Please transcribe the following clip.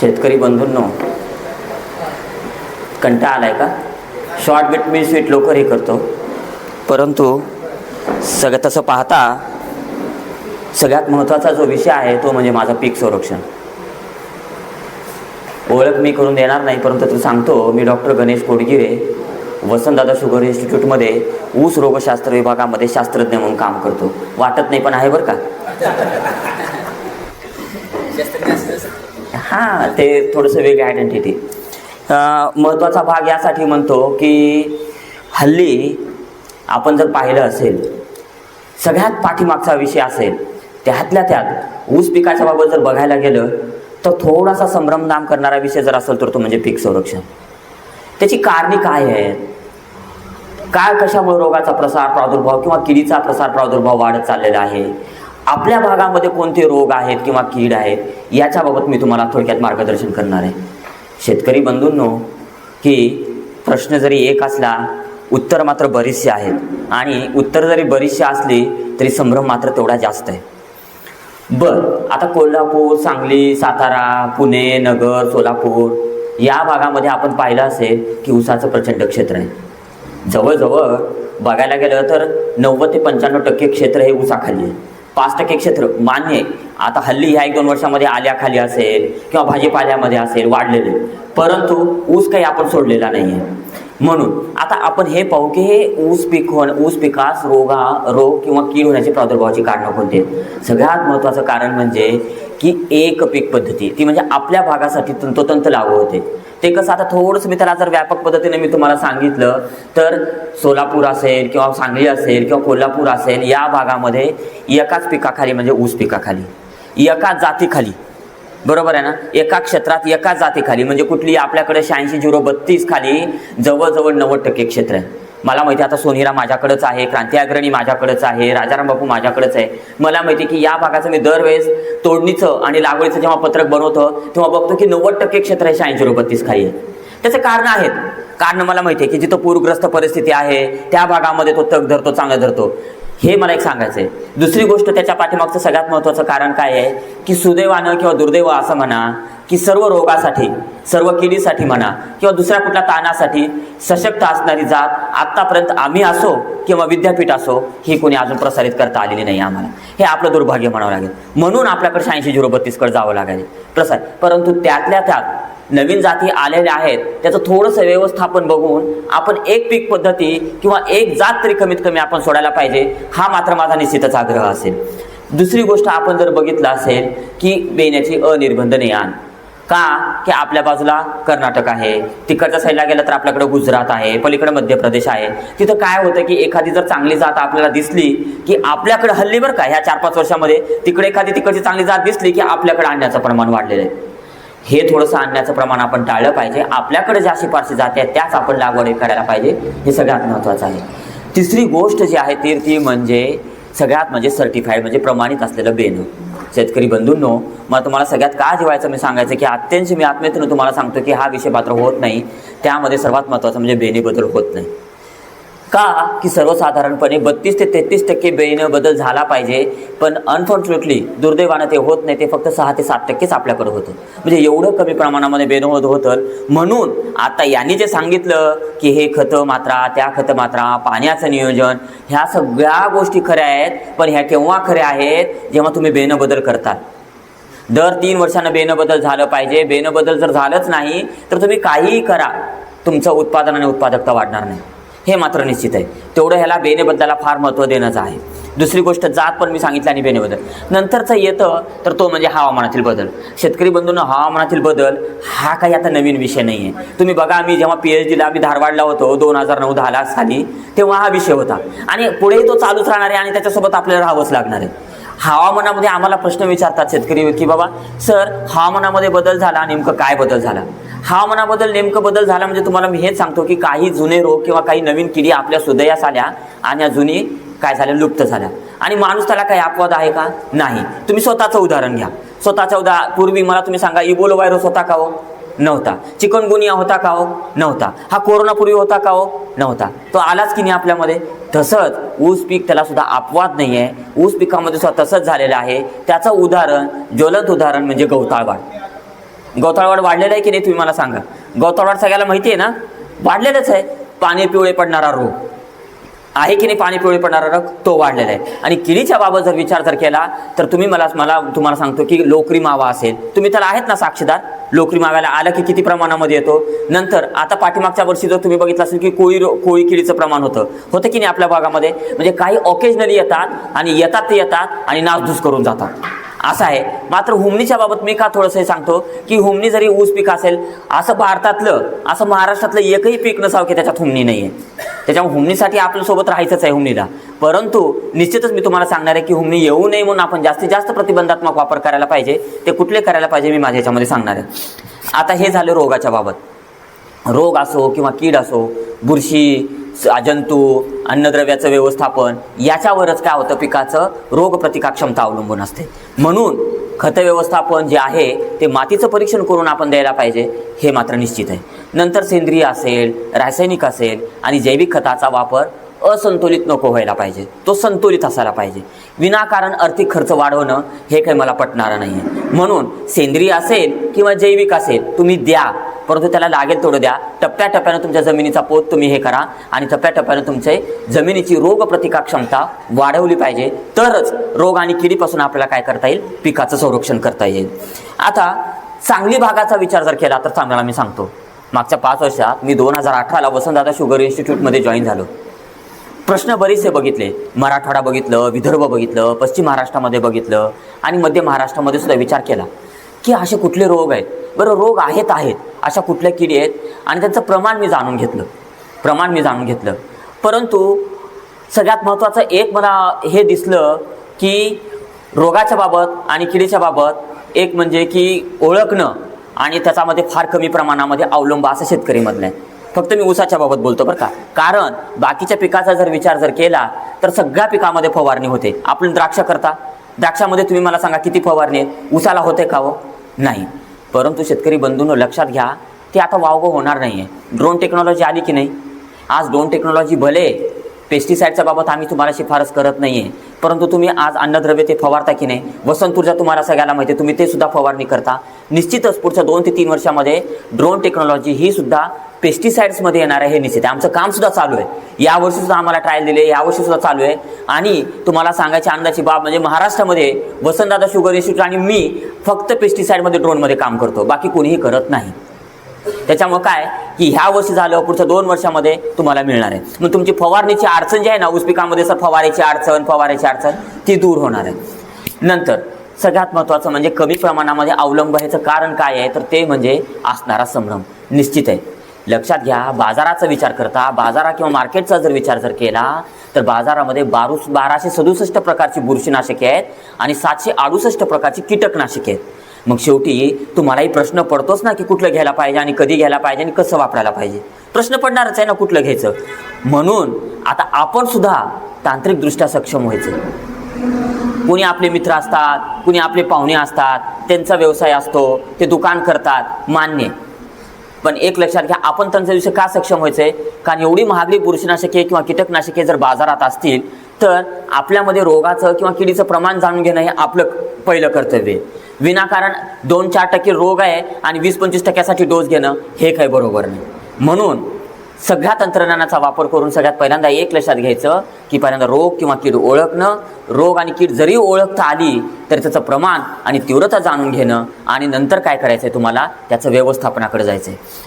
शेतकरी बंधूंनो कंटाळा आलाय का? शॉर्ट बिट मी स्वीट लवकर हे करतो. परंतु सगळं तसं पाहता सगळ्यात महत्त्वाचा जो विषय आहे तो म्हणजे माझं पीक संरक्षण. ओळख मी करून देणार नाही परंतु तू सांगतो मी डॉक्टर गणेश कोडगिरे वसंतदादा शुगर इन्स्टिट्यूटमध्ये ऊस रोगशास्त्र विभागामध्ये शास्त्रज्ञ म्हणून काम करतो. वाटत नाही पण आहे बरं का? हां ते थोडंसं वेगळी आयडेंटिटी महत्त्वाचा भाग यासाठी म्हणतो की हल्ली आपण जर पाहिलं असेल सगळ्यात पाठीमागचा विषय असेल त्यातल्या त्यात ऊस पिकाच्या बाबत जर बघायला गेलं तर थोडासा संभ्रमदाम करणारा विषय जर असेल तर तो म्हणजे पीक संरक्षण. त्याची कारणे काय आहेत? काय कशामुळे रोगाचा प्रसार प्रादुर्भाव किंवा किडीचा प्रसार प्रादुर्भाव वाढत चाललेला आहे? आपल्या भागामध्ये कोणते रोग आहेत किंवा कीड आहेत याच्याबाबत मी तुम्हाला थोडक्यात मार्गदर्शन करणार आहे. शेतकरी बंधूंनो की प्रश्न जरी एक असला उत्तर मात्र बरीचशी आहेत. आणि उत्तर जरी बरीचशी असली तरी संभ्रम मात्र तेवढा जास्त आहे. बर आता कोल्हापूर सांगली सातारा पुणे नगर सोलापूर या भागामध्ये आपण पाहिलं असेल की ऊसाचं प्रचंड क्षेत्र आहे. जवळजवळ बघायला गेलं तर नव्वद ते पंच्याण्णव टक्के क्षेत्र हे ऊसाखाली आहे. पाच टक्के क्षेत्र. मान्य आहे. आता हल्ली ह्या एक दोन वर्षामध्ये आल्याखाली असेल किंवा भाजीपाल्यामध्ये असेल वाढलेले. परंतु ऊस काही आपण सोडलेला नाही आहे म्हणून आता आपण हे पाहू की हे ऊस पीक होण ऊस पिकास रोगा रोग किंवा कीड होण्याची प्रादुर्भावाची कारणं कोणती आहेत? सगळ्यात महत्त्वाचं कारण म्हणजे की एक पीक पद्धती ती म्हणजे आपल्या भागासाठी तंतोतंत लागू होते. ते कसं आता थोडंसं मी त्याला जर व्यापक पद्धतीने मी तुम्हाला सांगितलं तर सोलापूर असेल किंवा सांगली असेल किंवा कोल्हापूर असेल या भागामध्ये एकाच पिकाखाली म्हणजे ऊस पिकाखाली एकाच जातीखाली. बरोबर आहे ना? एका क्षेत्रात एका जातीखाली म्हणजे कुठली आपल्याकडे शहाऐंशी झिरो बत्तीस खाली जवळजवळ नव्वद टक्के क्षेत्र आहे. मला माहिती आता सोनीरा माझ्याकडेच आहे क्रांती अग्रणी माझ्याकडेच आहे राजाराम बापू माझ्याकडेच आहे. मला माहिती की या भागाचं मी दरवेळेस तोडणीचं आणि लागवडीचं जेव्हा पत्रक बनवतो तेव्हा बघतो की नव्वद टक्के क्षेत्र हे शहाऐंशी रुपये तीस खाली आहे. त्याचे कारण आहेत. कारण मला माहिती आहे की जिथं पूरग्रस्त परिस्थिती आहे त्या भागामध्ये तो तग धरतो चांगला धरतो. हे मला एक सांगायचं आहे दुसरी गोष्ट त्याच्या पाठीमागचं सगळ्यात महत्त्वाचं कारण काय आहे? की सुदैवानं किंवा दुर्दैव असं म्हणा की सर्व रोगासाठी सर्व किडीसाठी म्हणा किंवा दुसऱ्या कुठल्या ताणासाठी सशक्त असणारी जात आत्तापर्यंत आम्ही असो किंवा विद्यापीठ असो ही कोणी अजून प्रसारित करता आलेली नाही आम्हाला. हे आपलं दुर्भाग्य म्हणावं लागेल. म्हणून आपल्याकडे शहाऐंशी झिरो बत्तीसकडे जावं लागेल प्रसार परंतु त्यातल्या त्यात नवीन जाती आलेल्या आहेत त्याचं थोडंसं व्यवस्थापन बघून आपण एक पीक पद्धती किंवा एक जात तरी कमीत कमी आपण सोडायला पाहिजे हा मात्र माझा निश्चितच आग्रह असेल. दुसरी गोष्ट आपण जर बघितलं असेल की बेण्याची अनिर्बंध आण. का की आपल्या बाजूला कर्नाटक आहे? तिकडच्या साईडला गेलं तर आपल्याकडे गुजरात आहे पलीकडे मध्य प्रदेश आहे. तिथं काय होतं की एखादी जर चांगली जात आपल्याला दिसली की आपल्याकडे हल्ली बरं का ह्या चार पाच वर्षामध्ये तिकडे एखादी तिकडची चांगली जात दिसली की आपल्याकडे आणण्याचं प्रमाण वाढलेलं आहे. हे थोडंसं आणण्याचं प्रमाण आपण टाळलं पाहिजे. आपल्याकडे ज्या शिफारशी जाते आहेत त्याच आपण लागवड करायला पाहिजे. हे सगळ्यात महत्त्वाचं आहे. तिसरी गोष्ट जी आहे ती ती म्हणजे सगळ्यात म्हणजे सर्टिफाईड म्हणजे प्रमाणित असलेलं बेन शेतकरी बंधूंनो मला तुम्हाला सगळ्यात का जेवायचं मी सांगायचं की अत्यंत मी आत्मेतून तुम्हाला सांगतो की हा विषय पात्र होत नाही. त्यामध्ये सर्वात महत्त्वाचं म्हणजे बेनी बदल होत नाही. का की सर्वसाधारणपणे बत्तीस ते तेहतीस टक्के बेनं बदल झाला पाहिजे? पण अनफॉर्च्युनेटली दुर्दैवानं ते होत नाही. ते फक्त सहा ते सात टक्केच आपल्याकडे होतं. म्हणजे एवढं कमी प्रमाणामध्ये बेनं होत होतं. म्हणून आता यांनी जे सांगितलं की हे खतं मात्रा त्या खतं मात्रा पाण्याचं नियोजन ह्या सगळ्या गोष्टी खऱ्या आहेत पण ह्या केव्हा खऱ्या आहेत? जेव्हा तुम्ही बेनं बदल करतात दर तीन वर्षानं बेनं बदल झालं पाहिजे. बेनं बदल जर झालंच नाही तर तुम्ही काहीही करा. तुमचं उत्पादन आणि उत्पादकता वाढणार नाही. हे मात्र निश्चित आहे. तेवढं ह्याला बेनेबद्दला फार महत्त्व देण्याचं आहे. दुसरी गोष्ट जात पण मी सांगितलं आणि बेनेबद्दल. नंतरचं येतं तर तो म्हणजे हवामानातील बदल. शेतकरी बंधूंना हवामानातील बदल हा काही आता नवीन विषय नाही आहे तुम्ही बघा आम्ही जेव्हा पी एच डीला आम्ही धारवाडला होतो दोन हजार नऊ दहाला साली तेव्हा हा विषय होता. आणि पुढेही तो चालूच राहणार आहे आणि त्याच्यासोबत आपल्याला राहावंच लागणार आहे. हवामानामध्ये आम्हाला प्रश्न विचारतात शेतकरी की बाबा सर हवामानामध्ये बदल झाला नेमकं काय बदल झाला? हवामानाबद्दल नेमकं बदल झाला म्हणजे तुम्हाला मी हेच सांगतो की काही जुने रोग किंवा काही नवीन किडी आपल्या सुदयास आल्या आणि या जुनी काय झाल्या लुप्त झाल्या. आणि माणूस त्याला काही अपवाद आहे का? नाही. तुम्ही स्वतःचं उदाहरण घ्या. स्वतःचं उदा पूर्वी मला तुम्ही सांगा इबोलो व्हायरस होता का हो? नव्हता. चिकनगुनिया होता का हो? नव्हता. हा कोरोनापूर्वी होता का हो? नव्हता. तो आलाच की नाही आपल्यामध्ये? तसंच ऊस पीक त्याला सुद्धा अपवाद नाही आहे ऊस पिकामध्ये सुद्धा तसंच झालेलं आहे. त्याचं उदाहरण ज्वलंत उदाहरण म्हणजे गवताळवाड गवताळवाड वाढलेला आहे की नाही तुम्ही मला सांगा? गवताळवाड सगळ्याला माहिती आहे ना? वाढलेलंच आहे. पाणी पिवळे पडणारा रोग. आहे की नाही पाणी पिवळे पडणारा रोग? तो वाढलेला आहे. आणि किडीच्या बाबत जर विचार जर केला तर तुम्ही मला मला तुम्हाला सांगतो की लोकरी मावा असेल. तुम्ही त्याला आहेत ना साक्षीदार? लोकरी माव्याला आलं की किती प्रमाणामध्ये येतो? नंतर आता पाठीमागच्या वर्षी जर तुम्ही बघितलं असेल की कोळी कोळी किडीचं प्रमाण होतं. होतं की नाही आपल्या भागामध्ये? म्हणजे काही ऑकेजनली येतात आणि येतात ते येतात आणि नासधूस करून जातात. असं आहे. मात्र हुमणीच्या बाबत मी का थोडंसं हे सांगतो की हुमणी जरी ऊस पीक असेल असं भारतातलं असं महाराष्ट्रातलं एकही पीक नसावं की त्याच्यात हुमणी नाही आहे त्याच्यामुळे हुमणीसाठी आपल्यासोबत राहायचंच आहे हुमणीला परंतु निश्चितच मी तुम्हाला सांगणार आहे की हुमणी येऊ नये म्हणून आपण जास्तीत जास्त प्रतिबंधात्मक वापर करायला पाहिजे. ते कुठले करायला पाहिजे मी माझ्या याच्यामध्ये सांगणार आहे. आता हे झालं रोगाच्या बाबत. रोग असो किंवा कीड असो बुरशी जंतू अन्नद्रव्याचं व्यवस्थापन याच्यावरच काय होतं पिकाचं? रोगप्रतिकार क्षमता अवलंबून असते. म्हणून खत व्यवस्थापन जे आहे ते मातीचं परीक्षण करून आपण द्यायला पाहिजे हे मात्र निश्चित आहे. नंतर सेंद्रिय असेल रासायनिक असेल आणि जैविक खताचा वापर असंतुलित नको व्हायला पाहिजे. तो संतुलित असायला पाहिजे. विनाकारण आर्थिक खर्च वाढवणं हे काही मला पटणारं नाही आहे म्हणून सेंद्रिय असेल किंवा जैविक असेल तुम्ही द्या. परंतु त्याला लागेल तेवढं द्या. टप्प्याटप्प्यानं तुमच्या जमिनीचा पोत तुम्ही हे करा आणि टप्प्याटप्प्यानं तुमचे जमिनीची रोग प्रतिकार क्षमता वाढवली पाहिजे. तरच रोग आणि किडीपासून आपल्याला काय करता येईल? पिकाचं संरक्षण करता येईल. आता सांगली भागाचा विचार जर केला तर चांगला मी सांगतो. मागच्या पाच वर्षात मी दोन हजार अठराला वसंतदादा शुगर इन्स्टिट्यूटमध्ये जॉईन झालो. प्रश्न बरेचसे बघितले. मराठवाडा बघितलं विदर्भ बघितलं पश्चिम महाराष्ट्रामध्ये बघितलं आणि मध्य महाराष्ट्रामध्ये सुद्धा विचार केला की असे कुठले रोग आहेत? बरं रोग आहेत आहेत. अशा कुठल्या किडी आहेत? आणि त्यांचं प्रमाण मी जाणून घेतलं. प्रमाण मी जाणून घेतलं. परंतु सगळ्यात महत्त्वाचं एक मला हे दिसलं की रोगाच्या बाबत आणि किडीच्या बाबत एक म्हणजे की ओळखणं आणि त्याच्यामध्ये फार कमी प्रमाणामध्ये अवलंब असं शेतकरीमधलं आहे. फक्त मी ऊसाच्या बाबत बोलतो बरं का. कारण बाकीच्या पिकाचा जर विचार जर केला तर सगळ्या पिकामध्ये फवारणी होते. आपण द्राक्ष करता. द्राक्षामध्ये तुम्ही मला सांगा किती फवारणी आहे? ऊसाला होते का हो? नाही. परंतु शेतकरी बंधूंनो लक्षात घ्या ते आता वावगं होणार नाही आहे ड्रोन टेक्नॉलॉजी आली की नाही? आज ड्रोन टेक्नॉलॉजी भले पेस्टिसाईडच्या बाबत आम्ही तुम्हाला शिफारस करत नाही आहे परंतु तुम्ही आज अन्नद्रव्य ते फवारता की नाही? वसंत ऊर्जा तुम्हाला सगळ्याला माहिती आहे तुम्ही ते सुद्धा फवारणी करता. निश्चितच पुढच्या दोन ते तीन वर्षामध्ये ड्रोन टेक्नॉलॉजी ही सुद्धा पेस्टिसाइड्समध्ये येणार आहे हे निश्चित. आहे आमचं काम सुद्धा चालू आहे. यावर्षी सुद्धा आम्हाला ट्रायल दिले यावर्षी सुद्धा चालू आहे. आणि तुम्हाला सांगायची आनंदाची बाब म्हणजे महाराष्ट्रामध्ये वसंतदादा शुगर इन्स्टिट्यूट आणि मी फक्त पेस्टिसाईडमध्ये ड्रोनमध्ये काम करतो. बाकी कोणीही करत नाही. त्याच्यामुळे काय? की ह्या वर्षी झालं पुढच्या दोन वर्षामध्ये तुम्हाला मिळणार आहे. मग तुमची फवारणीची अडचण जी आहे ना ऊस पिकामध्ये सर फवारीची अडचण फवारीची अडचण ती दूर होणार आहे. नंतर सगळ्यात महत्त्वाचं म्हणजे कमी प्रमाणामध्ये अवलंब ह्याचं कारण काय आहे? तर ते म्हणजे असणारा संभ्रम. निश्चित आहे. लक्षात घ्या बाजाराचा विचार करता बाजारा किंवा मार्केटचा जर विचार जर केला तर बाजारामध्ये बारूस बाराशे सदुसष्ट प्रकारची बुरशीनाशके आहेत आणि सातशे अडुसष्ट प्रकारची कीटकनाशके आहेत. मग शेवटी तुम्हालाही प्रश्न पडतोच ना की कुठलं घ्यायला पाहिजे आणि कधी घ्यायला पाहिजे आणि कसं वापरायला पाहिजे. प्रश्न पडणारच आहे ना कुठलं घ्यायचं. म्हणून आता आपण सुद्धा तांत्रिकदृष्ट्या सक्षम व्हायचं. कुणी आपले मित्र असतात कुणी आपले पाहुणे असतात त्यांचा व्यवसाय असतो ते दुकान करतात मान्य पण एक लक्षात घ्या आपण त्यांचा विषय का सक्षम व्हायचंय कारण एवढी महागडी बुरशीनाशके किंवा कीटकनाशके जर बाजारात असतील तर आपल्यामध्ये रोगाचं किंवा किडीचं प्रमाण जाणून घेणं हे आपलं पहिलं कर्तव्य आहे. विनाकारण दोन चार टक्के रोग आहे आणि वीस पंचवीस टक्क्यासाठी डोस घेणं हे काही बरोबर नाही. म्हणून सगळ्या तंत्रज्ञानाचा वापर करून सगळ्यात पहिल्यांदा एक लक्षात घ्यायचं की पहिल्यांदा रोग किंवा कीड ओळखणं रोग आणि कीड जरी ओळखता आली तरी त्याचं प्रमाण आणि तीव्रता जाणून घेणं आणि नंतर काय करायचं आहे तुम्हाला? त्याचं व्यवस्थापनाकडे जायचं आहे